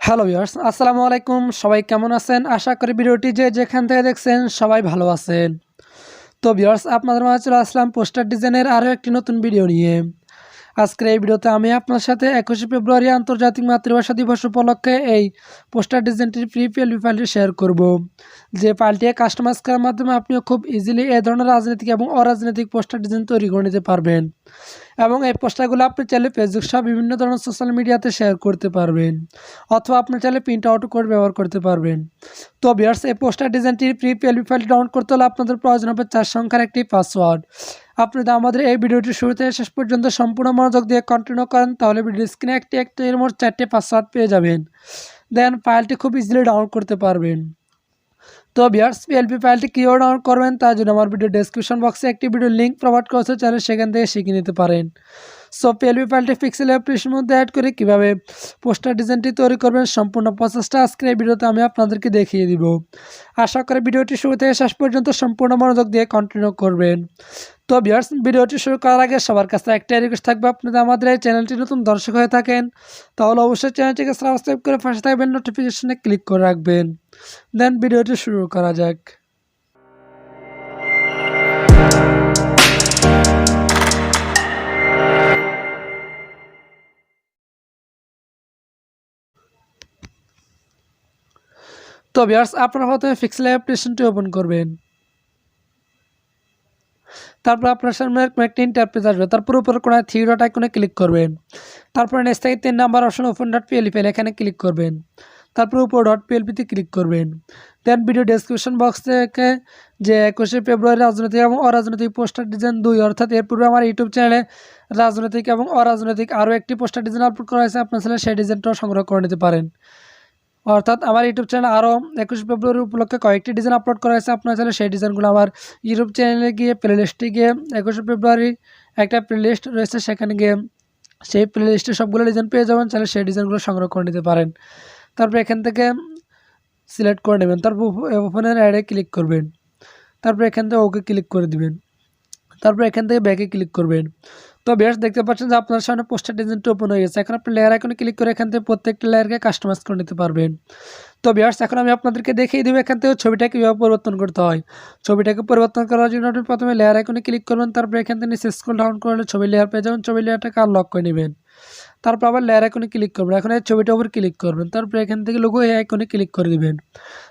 Hello viewers আসসালামু আলাইকুম। সবাই কেমন আছেন? আশা করি ভিডিওটি যে যেখান থেকে দেখছেন সবাই ভালো আছেন। তো ভিউয়ার্স আপনাদের মাঝে চলে আসলাম পোস্টার ডিজাইনের আরও একটি নতুন ভিডিও নিয়ে। আজকের এই ভিডিওতে আমি আপনার সাথে একুশে ফেব্রুয়ারি আন্তর্জাতিক মাতৃভাষা দিবস উপলক্ষে এই পোস্টার ডিজাইনটির ফ্রি পিএলপি ফাইলটি শেয়ার করব। যে ফাইলটি কাস্টমাইজ করার মাধ্যমে আপনিও খুব ইজিলি এ ধরনের রাজনৈতিক এবং অরাজনৈতিক পোস্টার ডিজাইন তৈরি করে নিতে পারবেন এবং এই পোস্টারগুলো আপনি চাইলে ফেসবুক সহ বিভিন্ন ধরনের সোশ্যাল মিডিয়াতে শেয়ার করতে পারবেন অথবা আপনি চাইলে প্রিন্ট আউট করে ব্যবহার করতে পারবেন। তো বিয়ার্স এই পোস্টার ডিজাইনটির প্রি পিএলপি ফাইল ডাউনলোড করতে হলে আপনাদের প্রয়োজন হবে চার সংখ্যার একটি পাসওয়ার্ড আপনি যদি আমাদের এই ভিডিওটি শুরু থেকে শেষ পর্যন্ত সম্পূর্ণ মনোযোগ দিয়ে কন্টিনিউ করেন, তাহলে ভিডিও স্ক্রিনে একটি একটি এর মোট চারটে পাসওয়ার্ড পেয়ে যাবেন। দেন ফাইলটি খুব ইজিলি ডাউনলোড করতে পারবেন। তো বিয়ার্স পিএলপি ফাইলটি কীভাবে ডাউনলোড করবেন তার জন্য আমার ভিডিও ডেসক্রিপশন বক্সে একটি ভিডিও লিঙ্ক প্রোভাইড করেছে চাইলে সেখান থেকে শিখে নিতে পারেন। সো পিএলপি ফাইলটি পিক্সেল অ্যাপ্লিকেশনের মধ্যে অ্যাড করে কীভাবে পোস্টার ডিজাইনটি তৈরি করবেন সম্পূর্ণ প্রসেসটা আজকের এই ভিডিওতে আমি আপনাদেরকে দেখিয়ে দিব। আশা করি ভিডিওটি শুরু থেকে শেষ পর্যন্ত সম্পূর্ণ মনোযোগ দিয়ে কন্টিনিউ করবেন। তো বিয়ার্স ভিডিওটি শুরু করার আগে সবার কাছে একটাই রিকোয়েস্ট থাকবে আপনাদের আমাদের এই চ্যানেলটি নতুন দর্শক হয়ে থাকেন, তাহলে অবশ্যই চ্যানেলটিকে সাবস্ক্রাইব করে পাশে থাকবেন নোটিফিকেশনে ক্লিক করে রাখবেন। দেন ভিডিওটি শুরু করা যাক। তো বিয়ার্স আপনারা প্রথমে ফিক্সেল অ্যাপ্লিকেশনটি ওপেন করবেন। তারপর আপনার সামনে একটি ইন্টারপ্রেস আসবে। তারপর উপর কোনো থ্রি ডট আইকনে ক্লিক করবেন। তারপর নেক্সট থেকে তিন number option open dot PLP এখানে ক্লিক করবেন। তারপর উপর ডট পিএলপিতে ক্লিক করবেন। দেন ভিডিও ডেসক্রিপশন বক্স থেকে যে একুশে ফেব্রুয়ারি রাজনৈতিক এবং অরাজনৈতিক পোস্টার ডিজাইন দুই, অর্থাৎ এর পূর্বে আমার ইউটিউব চ্যানেলে রাজনৈতিক এবং অরাজনৈতিক আরও একটি পোস্টার ডিজাইন আপলোড করা হয়েছে। আপনার চ্যানেলে সেই ডিজাইনটাও সংগ্রহ করে নিতে পারেন। অর্থাৎ আমার ইউটিউব চ্যানেল আরও একুশে ফেব্রুয়ারি উপলক্ষে কয়েকটি ডিজাইন আপলোড করা হয়েছে। আপনার চাইলে সেই ডিজাইনগুলো আমার ইউটিউব চ্যানেলে গিয়ে প্লেলিস্টে গিয়ে একুশে ফেব্রুয়ারি একটা প্লেলিস্ট রয়েছে, সেখানে গিয়ে সেই প্লেলিস্টে সবগুলো ডিজাইন পেয়ে যাবেন। চাইলে সেই ডিজাইনগুলো সংগ্রহ করে নিতে পারেন। তারপর এখান থেকে সিলেক্ট করে নেবেন। তারপর ওপেনের অ্যাডে ক্লিক করবেন। তারপর এখান থেকে ওকে ক্লিক করে দিবেন। তারপর এখান থেকে ব্যাকে ক্লিক করবেন। তো বেশ, দেখতে পাচ্ছেন যে আপনার সামনে পোস্টার ডিজাইনটা ওপেন হয়ে গেছে। এখন আপনি লেয়ার আইকনে ক্লিক করে এখান থেকে প্রত্যেকটা লেয়ারকে কাস্টমাইজ করে নিতে পারবেন। তো বিয়ার্স এখন আমি আপনাদেরকে দেখিয়ে দেবো এখান থেকে ছবিটাকে কীভাবে পরিবর্তন করতে হয়। ছবিটাকে পরিবর্তন করার জন্য আপনি প্রথমে লেয়ার আইকনে ক্লিক করবেন, তারপর এখান থেকে নিচে স্ক্রল ডাউন করলে ছবি লেয়ার পেয়ে যাবেন ছবি লেয়ারটাকে আনলক করে নেবেন। তারপর আবার লেয়ার আইকনে ক্লিক করবেন। এখন এই ছবিটার উপর ক্লিক করবেন, তারপর এখান থেকে লোগো এই আইকনে ক্লিক করে দিবেন।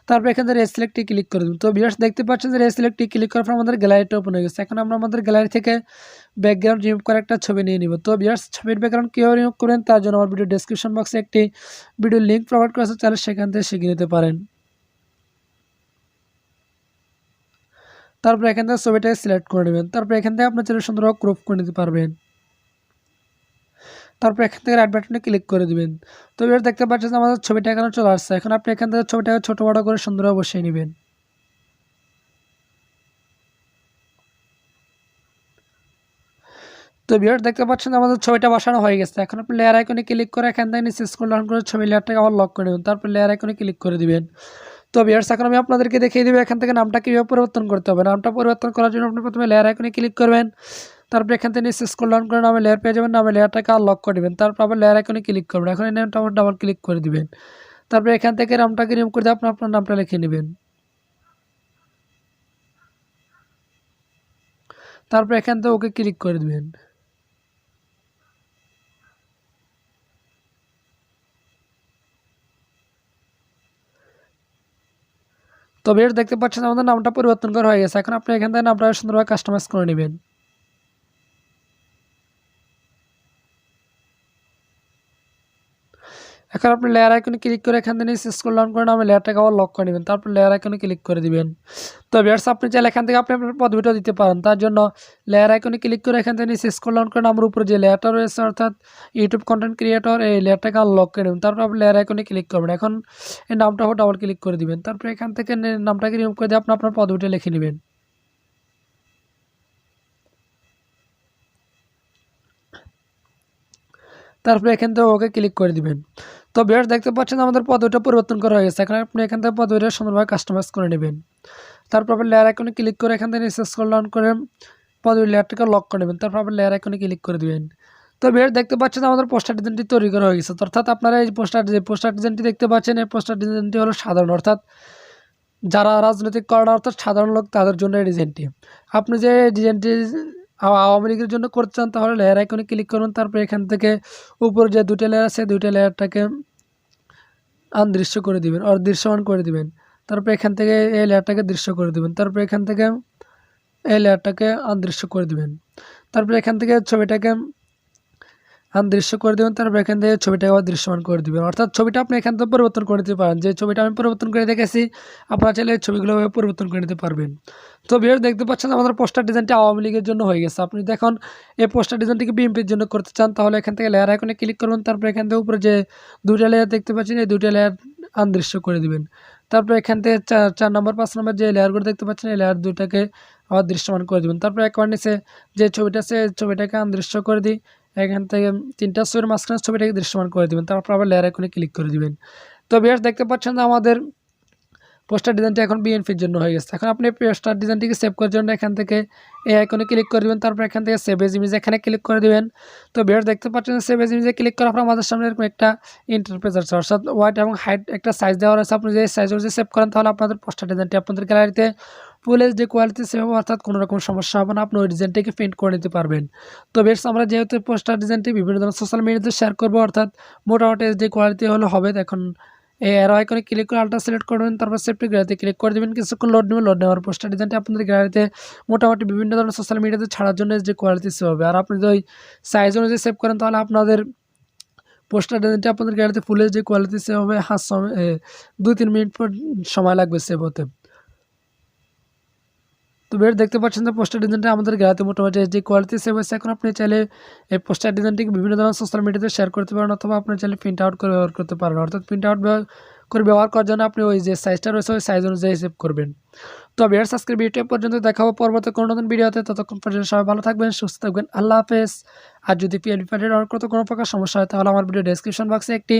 তারপর এখান থেকে রেসিলেক্টে ক্লিক করে দেবেন। তো বিয়ার্স দেখতে পাচ্ছেন যে রেসিলেক্টে ক্লিক করার পর আমাদের গ্যালারিটা ওপেন হয়ে গেছে। এখন আমরা আমাদের গ্যালারি থেকে ব্যাকগ্রাউন্ড রিমুভ করে একটা ছবি নিয়ে নিব। তো বিয়ার্স ছবির ব্যাকগ্রাউন্ড কীভাবে রিমুভ করেন তার জন্য আমার ভিডিও ডিসক্রিপশন বক্সে একটি ভিডিও লিঙ্ক প্রোভাইড করেছে তাহলে সেখান থেকে শিখে নিতে পারেন। তারপর এখান থেকে ছবিটাকে সিলেক্ট করে নেবেন। তারপর এখান থেকে আপনার চ্যানেল সুন্দরভাবে ক্রপ করে নিতে পারবেন। তারপর এখান থেকে রাইট বাটনে ক্লিক করে দিবেন। তো এবার দেখতে পাচ্ছেন আমাদের ছবিটা এখানে চলে আসছে। এখন আপনি এখান থেকে ছবিটাকে ছোটো বড়ো করে সুন্দরভাবে বসিয়ে নেবেন। তো বিয়ার দেখতে পাচ্ছেন আমাদের ছবিটা বসানো হয়ে গেছে। এখন আপনি লেয়ার আইকনে ক্লিক করে এখান থেকে নিচে স্ক্রল ডাউন করে ছবি লেয়ারটাকে আবার লক করে নেবেন তারপর লেয়ার আইকনে ক্লিক করে দিবেন। তো বিয়ার্স এখন আমি আপনাদেরকে দেখিয়ে দেবো এখান থেকে নামটা কীভাবে পরিবর্তন করতে হবে। নামটা পরিবর্তন করার জন্য আপনি প্রথমে লেয়ার আইকনে ক্লিক করবেন। তারপর এখান থেকে নিচে স্ক্রল ডাউন করে নামে লেয়ার পেয়ে যাবেন। নামে লেয়ারটাকে আর লক করে দেবেন। তারপর আবার লেয়ার আইকনে ক্লিক করবেন। এখন এই নামটা আবার ডাবল ক্লিক করে দিবেন। তারপর এখান থেকে নামটাকে রিমুভ করে দিয়ে আপনি আপনার নামটা লিখে নেবেন। তারপর এখান থেকে ওকে ক্লিক করে দেবেন। তবে এটা দেখতে পাচ্ছেন আমাদের নামটা পরিবর্তন করা হয়ে গেছে। এখন আপনি এখান থেকে নামটা সুন্দরভাবে কাস্টমাইজ করে নেবেন। এখন আপনি লেয়ার আইকনে ক্লিক করে এখান থেকে স্ক্রল ডাউন করে নামে লেয়ারটাকে আবার লক করে নেবেন তারপর লেয়ার আইকনে ক্লিক করে দিবেন। তো বিয়ার্স আপনি চাইলে এখান থেকে আপনি আপনার পদবিটা দিতে পারেন, তার জন্য লেয়ার আইকনে ক্লিক করে এখান থেকে স্ক্রল ডাউন করে নামের উপরে যে লেয়ারটা রয়েছে, অর্থাৎ ইউটিউব কন্টেন্ট ক্রিয়েটর এই লেয়ারটাকে আনলক করে নেবেন তারপর আপনি লেয়ার আইকনে ক্লিক করবেন, এখন এই নামটা ডাবল ক্লিক করে দিবেন, তারপর এখান থেকে নামটাকে রিমুভ করে দিয়ে আপনি আপনার পদবিটা লিখে নেবেন। তারপরে এখান থেকে ওকে ক্লিক করে দিবেন। তো বিয়ার্স দেখতে পাচ্ছেন আমাদের পদবিটা পরিবর্তন করা হয়ে গেছে। এখন আপনি এখান থেকে পদবিটা সুন্দরভাবে কাস্টমাইজ করে নেবেন। তারপর আপনি লেয়ার আইকনে ক্লিক করে এখান থেকে নিচে স্ক্রল ডাউন করে পদবী লেয়ারটাকে লক করে নেবেন। তারপর আবার লেয়ার আইকনে ক্লিক করে দেবেন। তো বের দেখতে পাচ্ছেন আমাদের পোস্টার ডিজাইনটি তৈরি করা হয়ে গেছে। অর্থাৎ আপনারা এই পোস্টার যে পোস্টার ডিজাইনটি দেখতে পাচ্ছেন, এই পোস্টার ডিজাইনটি হলো সাধারণ। অর্থাৎ যারা রাজনৈতিক কর্ণা অর্থাৎ সাধারণ লোক, তাদের জন্য এই ডিজাইনটি আপনি যে ডিজাইনটি আওয়ামী লীগের জন্য করতে চান, তাহলে লেয়ার আইকনে ক্লিক করুন, তারপর এখান থেকে উপরে যে দুটো লেয়ার আছে, দুইটা লেয়ারটাকে আনদৃশ্য করে দিবেন অর দৃশ্যমান করে দিবেন। তারপর এখান থেকে এই লেয়ারটাকে দৃশ্য করে দিবেন, তারপর এখান থেকে এই লেয়ারটাকে আনদৃশ্য করে দিবেন। তারপর এখান থেকে ছবিটাকে আনদৃশ্য করে দেবেন, তারপর এখান থেকে ছবিটাকে আবার দৃশ্যমান করে দিবেন। অর্থাৎ ছবিটা আপনি এখান থেকে পরিবর্তন করে দিতে পারেন। যে ছবিটা আমি পরিবর্তন করে দেখেছি, আপনারা চাইলে ছবিগুলো পরিবর্তন করে নিতে পারবেন। তো বিয়ার দেখতে পাচ্ছেন আমাদের পোস্টার ডিজাইনটি আওয়ামী লীগের জন্য হয়ে গেছে। আপনি দেখুন এই পোস্টার ডিজাইনটিকে বিএনপির জন্য করতে চান, তাহলে এখান থেকে লেয়ার আইকনে ক্লিক করবেন তারপর এখান থেকে উপরে যে দুইটা লেয়ার দেখতে পাচ্ছেন, এই দুইটা লেয়ার আনদৃশ্য করে দিবেন। তারপর এখান থেকে চার চার নম্বর, পাঁচ নম্বর যে লেয়ারগুলো দেখতে পাচ্ছেন, এই লেয়ার দুইটাকে আবার দৃশ্যমান করে দেবেন। তারপর একবার নিচে যে ছবিটা সে ছবিটাকে আনদৃশ্য করে দিই। এখান থেকে তিনটা ছবির মাঝখানে ছবিটাকে দৃশ্যমান করে দেবেন, তারপর আবার লেয়ার আইকনে ক্লিক করে দিবেন। তো বিয়ার দেখতে পাচ্ছেন যে আমাদের পোস্টার ডিজাইনটা এখন বিএনপির জন্য হয়ে গেছে। এখন আপনি পোস্টার ডিজাইনটিকে সেভ করার জন্য এখান থেকে এই আইকনে ক্লিক করে দেবেন, তারপর এখান থেকে সেভ এজ ইমেজ এখানে ক্লিক করে দেবেন। তো বিয়ার দেখতে পাচ্ছেন সেভ এজ ইমেজে ক্লিক করার পর আমাদের সামনে এরকম একটা ইন্টারপ্রেস আছে। অর্থাৎ ওয়াইট এবং হাইট একটা সাইজ দেওয়া আছে আপনি যে সাইজ অনুযায়ী সেভ করেন তাহলে আপনাদের পোস্টার ডিজাইনটি আপনাদের গ্যালারিতে ফুল এইচডি কোয়ালিটি হবে অর্থাৎ কোনো রকম সমস্যা হবে না। আপনি ওই ডিজাইনটিকে প্রিন্ট করে নিতে পারবেন। তো বেশ আমরা যেহেতু পোস্টার ডিজাইনটি বিভিন্ন ধরনের সোশ্যাল মিডিয়াতে শেয়ার করব অর্থাৎ মোটামুটি এইচডি কোয়ালিটি হলে হবে। এখন এই অ্যারো আইকনে ক্লিক করে আলট্রা সিলেক্ট করবেন তারপর সেফটি গ্যালারিতে ক্লিক করে দেবেন। কিছুক্ষণ লোড নেবেন লোড নেওয়ার পোস্টার ডিজাইনটি আপনাদের গ্যালারিতে মোটামুটি বিভিন্ন ধরনের সোশ্যাল মিডিয়াতে ছাড়ার জন্য যে কোয়ালিটি সেভ হবে। আর আপনি যদি সাইজ অনুযায়ী সেভ করেন তাহলে আপনাদের পোস্টার ডিজাইনটি আপনাদের গ্যালারিতে ফুলের যে কোয়ালিটি সেভ হবে। এ, দুই তিন মিনিট পর সময় লাগবে সেভ হতে। তো বের দেখতে পাচ্ছেন যে পোস্টার ডিজাইনটা আমাদের গ্যালারিতে মোটামুটি যে কোয়ালিটি সেভ হয়েছে এখন আপনি চাইলে এই পোস্টার ডিজাইনটিকে বিভিন্ন ধরনের সোশ্যাল মিডিয়াতে শেয়ার করতে পারেন অথবা আপনি চাইলে প্রিন্ট আউট করে ব্যবহার করতে পারেন। অর্থাৎ প্রিন্ট আউট করে ব্যবহার করার জন্য আপনি ওই যে সাইজটা রয়েছে, ওই সাইজ অনুযায়ী সেভ করবেন। তো বিয়ার্স আজকের ভিডিও পর্যন্ত দেখাবো। পরবর্তী কোনো নতুন ভিডিওতে ততক্ষণ পর্যন্ত সবাই ভালো থাকবেন, সুস্থ থাকবেন। আল্লাহ হাফেজ। আর যদি পিএলপি প্যাডের আর কত কোনো প্রকার সমস্যা হয়, তাহলে আমার ভিডিও ডেসক্রিপশন বক্সে একটি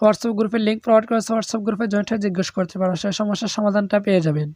হোয়াটসঅ্যাপ গ্রুপের লিঙ্ক প্রোভাইড করেছে হোয়াটসঅ্যাপ গ্রুপে জয়েন্ট হয়ে জিজ্ঞেস করতে পারেন। সেই সমস্যার সমাধানটা পেয়ে যাবেন।